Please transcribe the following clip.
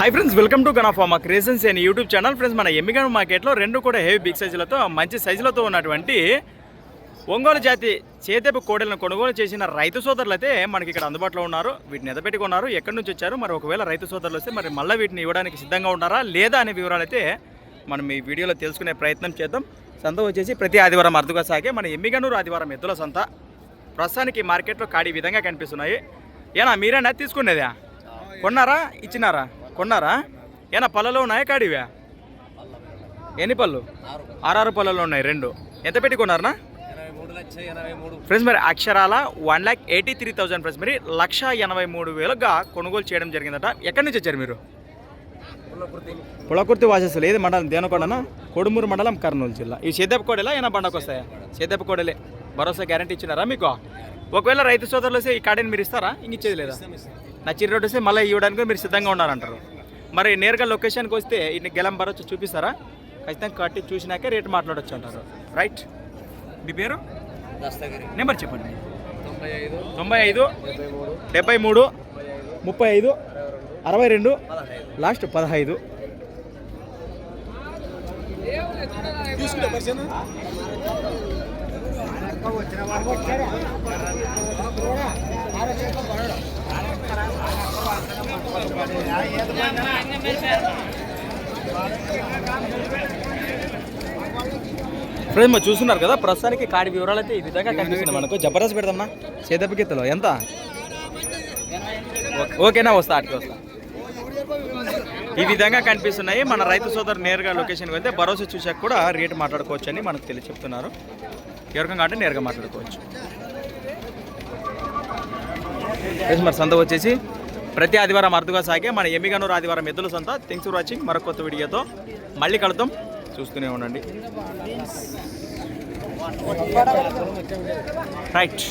High friends welcome to గనాఫామా creations and YouTube channel friends మన ఎమ్మిగన్ మార్కెట్లో రెండు కూడా హెవీ బిగ్ సైజులతో మంచి సైజులతో ఉన్నటువంటి ఒంగోలు జాతి చేతేపు కోడలను కొనుగోలు చేసిన రైతు సోదరులు అయితే మనకి ఇక్కడ అందుబాటులో ఉన్నారు. వీటిని ఎదపెట్టుకున్నారు. ఎక్కడి నుంచి వచ్చారు? మరి ఒకవేళ రైతు సోదరులు వస్తే మరి మళ్ళీ వీటిని ఇవ్వడానికి సిద్ధంగా ఉన్నారా? లేదా అనే వివరాలు అయితే మనం ఈ వీడియోలో తెలుసుకునే ప్రయత్నం చేద్దాం. సంత వచ్చేసి ప్రతి ఆదివారం అరుదుగా సాగే మన ఎమ్మిగనూరు ఆదివారం ఎద్దుల సంత. ప్రస్తుతానికి మార్కెట్లో కాడి విధంగా కనిపిస్తున్నాయి. ఏనా మీరేనా తీసుకునేదా? కొన్నారా? ఇచ్చినారా? కొన్నారా? ఏనా పళ్ళలో ఉన్నాయా కాడివా? ఎన్ని పళ్ళు? ఆరారు పళ్ళలో ఉన్నాయి రెండు. ఎంత పెట్టి కొన్నారనా? ఫ్రెండ్స్ మరి అక్షరాల one lakh eighty three thousand friends మరి లక్ష ఎనభై మూడు వేలుగా కొనుగోలు చేయడం జరిగిందట. ఎక్కడి నుంచి వచ్చారు మీరు? పులకుర్తి వాసేసలు ఏది మండలం? దేనకొండనా? కొడుమూరు మండలం కర్నూలు జిల్లా. ఈ సేదప్ప కోడెలా? ఏనా బండకు వస్తాయా? సేదప్ప కోడలే. భరోసా గ్యారంటీ ఇచ్చినారా మీకు? ఒకవేళ రైతు సోదరులు వస్తే ఈ కాడని మీరు ఇస్తారా? ఇంక ఇచ్చేది లేదా? నచ్చిరి రోడ్డు వస్తే మళ్ళీ ఇవ్వడానికి మీరు సిద్ధంగా ఉన్నారంటారు మరి నేరుగా లొకేషన్కి వస్తే ఇన్ని గెలం భరోసా చూపిస్తారా? ఖచ్చితంగా కట్టి చూసినాకే రేటు మాట్లాడొచ్చు అంటారు. రైట్. మీ పేరు? దస్తగిరి. నెంబర్ చెప్పండి. తొంభై ఐదు. తొంభై ఐదు. డెబ్బై మూడు. ముప్పై ఐదు. అరవై రెండు. లాస్ట్ పదహైదు. ఫ్రెండ్స్ మరి చూస్తున్నారు కదా ప్రస్తుతానికి కాడి వివరాలు అయితే ఈ విధంగా కనిపిస్తున్నాయి మనకు. జబర్దస్త్ పెడదామా? చేదప్ప గీతలో ఎంత? ఓకేనా వస్తా అటుకి వస్తా. ఈ విధంగా కనిపిస్తున్నాయి. మన రైతు సోదరు నేరుగా లొకేషన్కి వెళ్తే భరోసా చూసాక కూడా రేటు మాట్లాడుకోవచ్చు అని మనకు తెలియ చెప్తున్నారు ఎవరికం కాబట్టి నేరుగా మాట్లాడుకోవచ్చు. మరి సంత వచ్చేసి? ప్రతి ఆదివారం అరుదుగా సాగే మన ఎమ్మిగనూరు ఆదివారం ఎద్దుల సొంత. థింగ్స్ ఫర్ వాచింగ్ మరొక కొత్త వీడియోతో మళ్ళీ కలుద్దాం. చూస్తూనే ఉండండి. రైట్